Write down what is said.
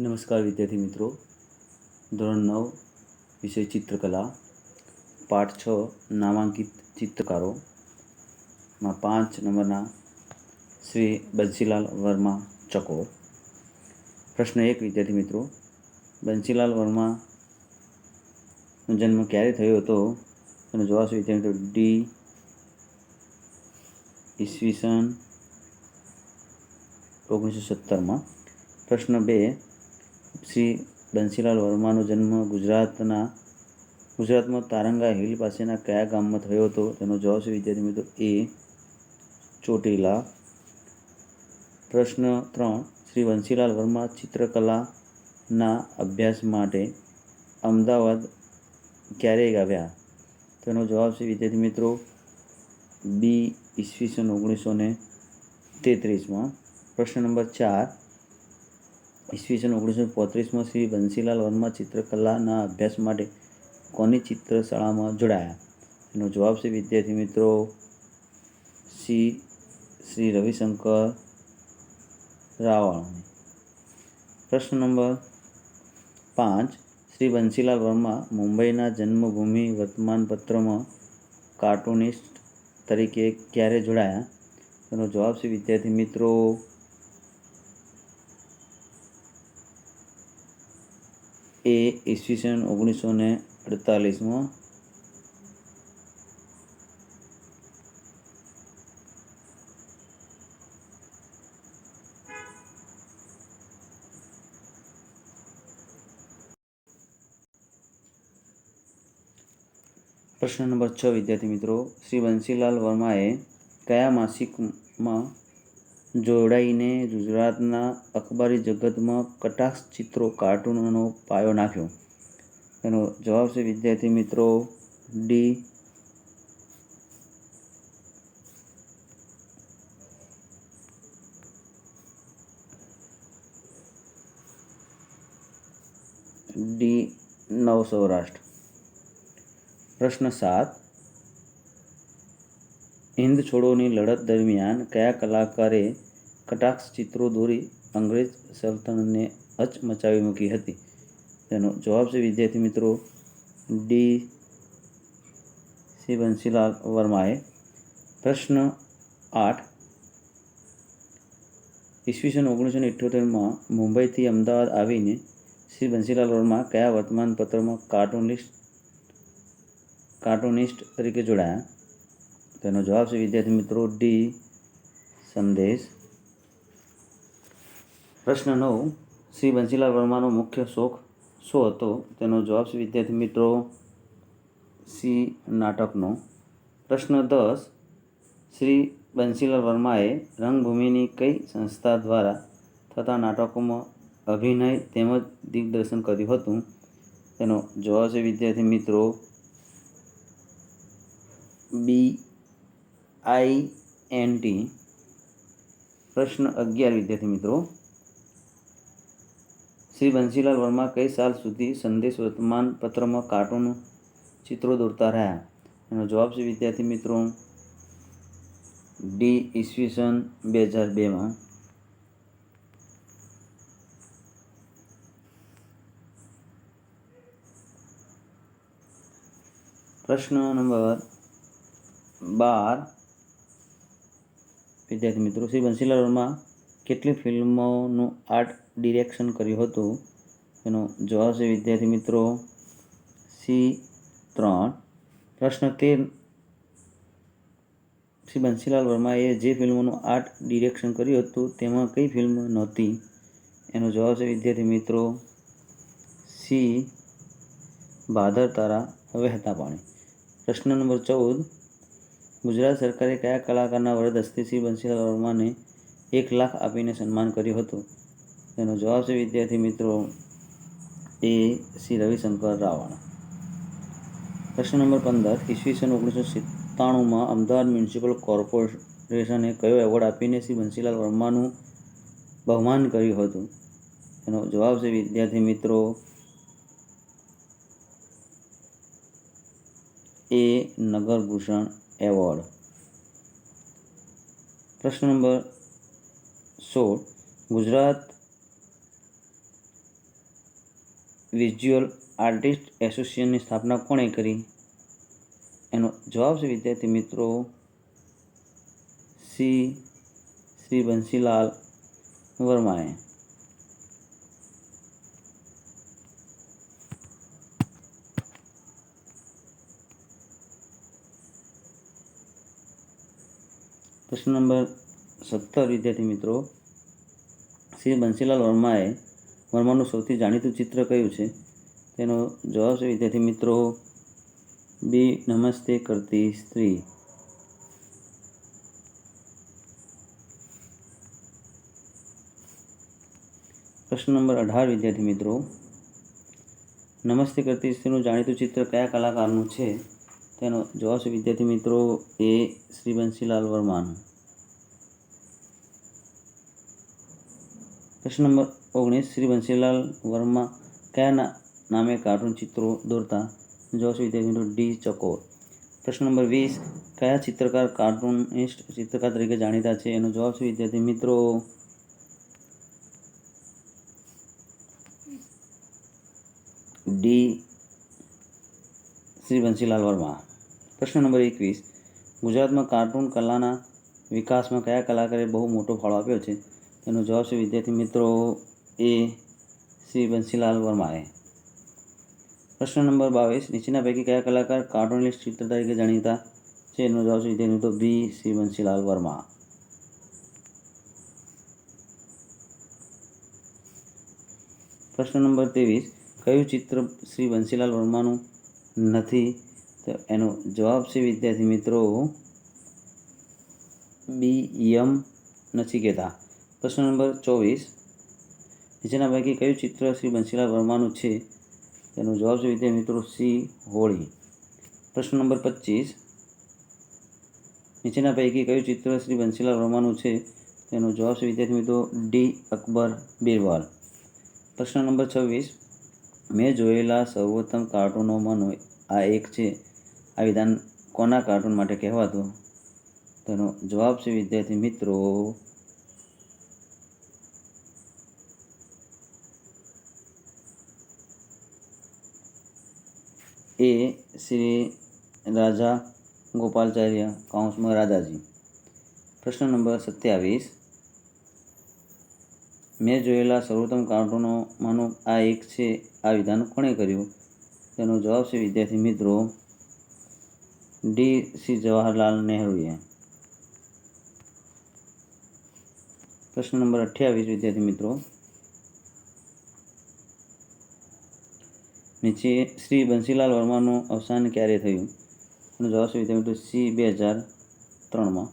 નમસ્કાર વિદ્યાર્થી મિત્રો. ધોરણ નવ, વિષય ચિત્રકલા, પાઠ છ, નામાંકિત ચિત્રકારોમાં પાંચ નંબરના શ્રી બંસીલાલ વર્મા ચકોર પ્રશ્ન એક, વિદ્યાર્થી મિત્રો. બંસીલાલ વર્માનો જન્મ ક્યારે થયો હતો? તમે જોવાશો વિદ્યાર્થી મિત્રો, ડી. ઈસવીસન ઓગણીસો સત્તરમાં. પ્રશ્ન બે શ્રી બંસીલાલ વર્માનો જન્મ ગુજરાતના ગુજરાતમાં તારંગા હિલ પાસેના કયા ગામમાં થયો હતો? તેનો જવાબ છે, વિદ્યાર્થી મિત્રો, એ ચોટીલા. પ્રશ્ન ત્રણ, શ્રી વંશીલાલ વર્મા ચિત્રકલાના અભ્યાસ માટે અમદાવાદ ક્યારે આવ્યા? તેનો જવાબ છે, વિદ્યાર્થી મિત્રો, બી ઈસવીસન ઓગણીસો ને તેત્રીસમાં. પ્રશ્ન નંબર ચાર ઈસવીસન ઓગણીસો પોત્રીસમાં શ્રી બંસીલાલ વર્મા ચિત્રકલાના અભ્યાસ માટે કોની ચિત્રશાળામાં જોડાયા? એનો જવાબ છે, વિદ્યાર્થી મિત્રો શ્રી શ્રી રવિશંકર રાવળ પ્રશ્ન નંબર પાંચ. શ્રી બંસીલાલ વર્મા મુંબઈના જન્મભૂમિ વર્તમાનપત્રમાં કાર્ટૂનિસ્ટ તરીકે ક્યારે જોડાયા? એનો જવાબ છે, વિદ્યાર્થી મિત્રો એ ઈસવીસન ઓગણીસો ને અડતાલીસમાં પ્રશ્ન નંબર છ, વિદ્યાર્થી મિત્રો, શ્રી બંસીલાલ વર્માએ કયા માસિકમાં જોડાઈને ગુજરાતના અખબારી જગતમાં કટાક્ષ ચિત્રો, કાર્ટૂનનો પાયો નાખ્યો. એનો જવાબ છે, વિદ્યાર્થી મિત્રો, ડી. ડી. નવ સૌરાષ્ટ્ર પ્રશ્ન સાત. હિન્દ છોડોની લડત દરમિયાન કયા કલાકારે કટાક્ષ ચિત્રો દોરી અંગ્રેજ સલ્તનતને હચમચાવી મૂકી હતી? તેનો જવાબ છે વિદ્યાર્થી મિત્રો ડી. શ્રી બંસીલાલ વર્માએ. પ્રશ્ન આઠ. ઈસવીસન ઓગણીસો ને ઇઠ્યોતેરમાં મુંબઈથી અમદાવાદ આવીને શ્રી બંસીલાલ વર્મા કયા વર્તમાનપત્રમાં કાર્ટુનિસ્ટ, કાર્ટૂનિસ્ટ તરીકે જોડાયા? તેનો જવાબ છે, વિદ્યાર્થી મિત્રો ડી સંદેશ. પ્રશ્ન નવ. શ્રી બંસીલાલ વર્માનો મુખ્ય શોખ શું હતો? તેનો જવાબ છે, વિદ્યાર્થી મિત્રો, સી, નાટકનો. પ્રશ્ન દસ. શ્રી બંસીલાલ વર્માએ રંગભૂમિની કઈ સંસ્થા દ્વારા થતા નાટકોમાં અભિનય તેમજ દિગ્દર્શન કર્યું હતું? તેનો જવાબ છે, વિદ્યાર્થી મિત્રો, બી. આઈ એન ટી પ્રશ્ન અગિયાર, વિદ્યાર્થી મિત્રો. શ્રી બંસીલાલ વર્મા કઈ સાલ સુધી સંદેશ વર્તમાન પત્રમાં કાર્ટૂન ચિત્રો દોરતા રહ્યા? એનો જવાબ છે, વિદ્યાર્થી મિત્રો, ડી ઈસવીસન બે હજાર બેમાં. પ્રશ્ન નંબર બાર. વિદ્યાર્થી મિત્રો, શ્રી બંસીલાલ વર્મા કેટલી ફિલ્મોનું આર્ટ ડિરેક્શન કર્યું હતું? એનો જવાબ છે વિદ્યાર્થી મિત્રો, સી ત્રણ. પ્રશ્ન તેર. શ્રી બંસીલાલ વર્માએ જે ફિલ્મોનું આર્ટ ડિરેક્શન કર્યું હતું, તેમાં કઈ ફિલ્મ નહોતી? એનો જવાબ છે વિદ્યાર્થી મિત્રો, સી. ભાદર તારા વહેતા પાણી. પ્રશ્ન નંબર ચૌદ. ગુજરાત સરકારે કયા કલાકારના વરદ હસ્તે શ્રી બંસીલાલ વર્માને એક લાખ આપીને સન્માન કર્યું હતું? તેનો જવાબ છે, વિદ્યાર્થી મિત્રો, એ શ્રી રવિશંકર રાવણ પ્રશ્ન નંબર પંદર ઈસવીસન ઓગણીસો સત્તાણુંમાં અમદાવાદ મ્યુનિસિપલ કોર્પોરેશને કયો એવોર્ડ આપીને શ્રી બંસીલાલ વર્માનું બહુમાન કર્યું હતું? એનો જવાબ છે, વિદ્યાર્થી મિત્રો, એ નગરભૂષણ એવોર્ડ. પ્રશ્ન નંબર સોળ. ગુજરાત વિઝ્યુઅલ આર્ટિસ્ટ એસોસિએશનની સ્થાપના કોણે કરી? એનો જવાબ છે વિદ્યાર્થી મિત્રો સી. શ્રી બંસીલાલ વર્માએ. પ્રશ્ન નંબર સત્તર, વિદ્યાર્થી મિત્રો. શ્રી બંસીલાલ વર્માએ વર્માનું સૌથી જાણીતું ચિત્ર કયું છે? તેનો જવાબ છે, વિદ્યાર્થી મિત્રો, બી, નમસ્તે કરતી સ્ત્રી. પ્રશ્ન નંબર અઢાર, વિદ્યાર્થી મિત્રો. નમસ્તે કરતી સ્ત્રીનું જાણીતું ચિત્ર કયા કલાકારનું છે? તેનો જવાબ છે, વિદ્યાર્થી મિત્રો, એ શ્રી બંશીલાલ વર્માનું. પ્રશ્ન નંબર ઓગણીસ શ્રી બંશીલાલ વર્મા કયા નામે કાર્ટૂન ચિત્રો દોરતા? જવાબ છે, વિદ્યાર્થી મિત્રો, ડી, ચકોર. પ્રશ્ન નંબર વીસ, કયા ચિત્રકાર કાર્ટૂનિસ્ટ ચિત્રકાર તરીકે જાણીતા છે? એનો જવાબ છે, વિદ્યાર્થી મિત્રો, ડી શ્રી બંસીલાલ વર્મા. પ્રશ્ન નંબર એકવીસ. ગુજરાતમાં કાર્ટૂન કલાના વિકાસમાં કયા કલાકારે બહુ મોટો ફાળો આપ્યો છે? તેનો જવાબ છે વિદ્યાર્થી મિત્રો એ શ્રી બંસીલાલ વર્માએ. પ્રશ્ન નંબર બાવીસ. નીચેના પૈકી કયા કલાકાર કાર્ટૂનિસ્ટ ચિત્ર તરીકે જાણીતા છે? એનો જવાબ છે વિદ્યાર્થી મિત્રો બી શ્રી બંસીલાલ વર્મા. પ્રશ્ન નંબર ત્રેવીસ. કયું ચિત્ર શ્રી બંસીલાલ વર્માનું નથી. તો એનો જવાબ છે, વિદ્યાર્થી મિત્રો બી યમ નચિકેતા પ્રશ્ન નંબર ચોવીસ. નીચેના પૈકી કયું ચિત્ર શ્રી બંસીલાલ વર્માનું છે? તેનો જવાબ છે, વિદ્યાર્થી મિત્રો, સી, હોળી. પ્રશ્ન નંબર પચીસ. નીચેના પૈકી કયું ચિત્ર શ્રી બંસીલાલ વર્માનું છે? તેનો જવાબ છે, વિદ્યાર્થી મિત્રો, ડી, અકબર બિરવાલ. પ્રશ્ન નંબર છવ્વીસ. મેં જોયેલા સર્વોત્તમ કાર્ટૂનોમાંનું આ એક છે. આ વિધાન કોના કાર્ટૂન માટે કહેવાતું? તેનો જવાબ છે, વિદ્યાર્થી મિત્રો. એ શ્રી રાજા ગોપાલચાર્ય કૌંસમાં રાજાજી. પ્રશ્ન નંબર સત્યાવીસ. મેં જોયેલા સર્વોત્તમ કાર્ટૂનોમાંનું આ એક છે. આ વિધાન કોણે કર્યું? તેનો જવાબ છે વિદ્યાર્થી મિત્રો, ડી સી જવાહરલાલ નહેરુએ. પ્રશ્ન નંબર અઠ્યાવીસ, વિદ્યાર્થી મિત્રો. નીચે શ્રી બંસીલાલ વર્માનું અવસાન ક્યારે થયું? એનો જવાબ છે વિદ્યાર્થી મિત્રો સી, બે હજાર ત્રણમાં.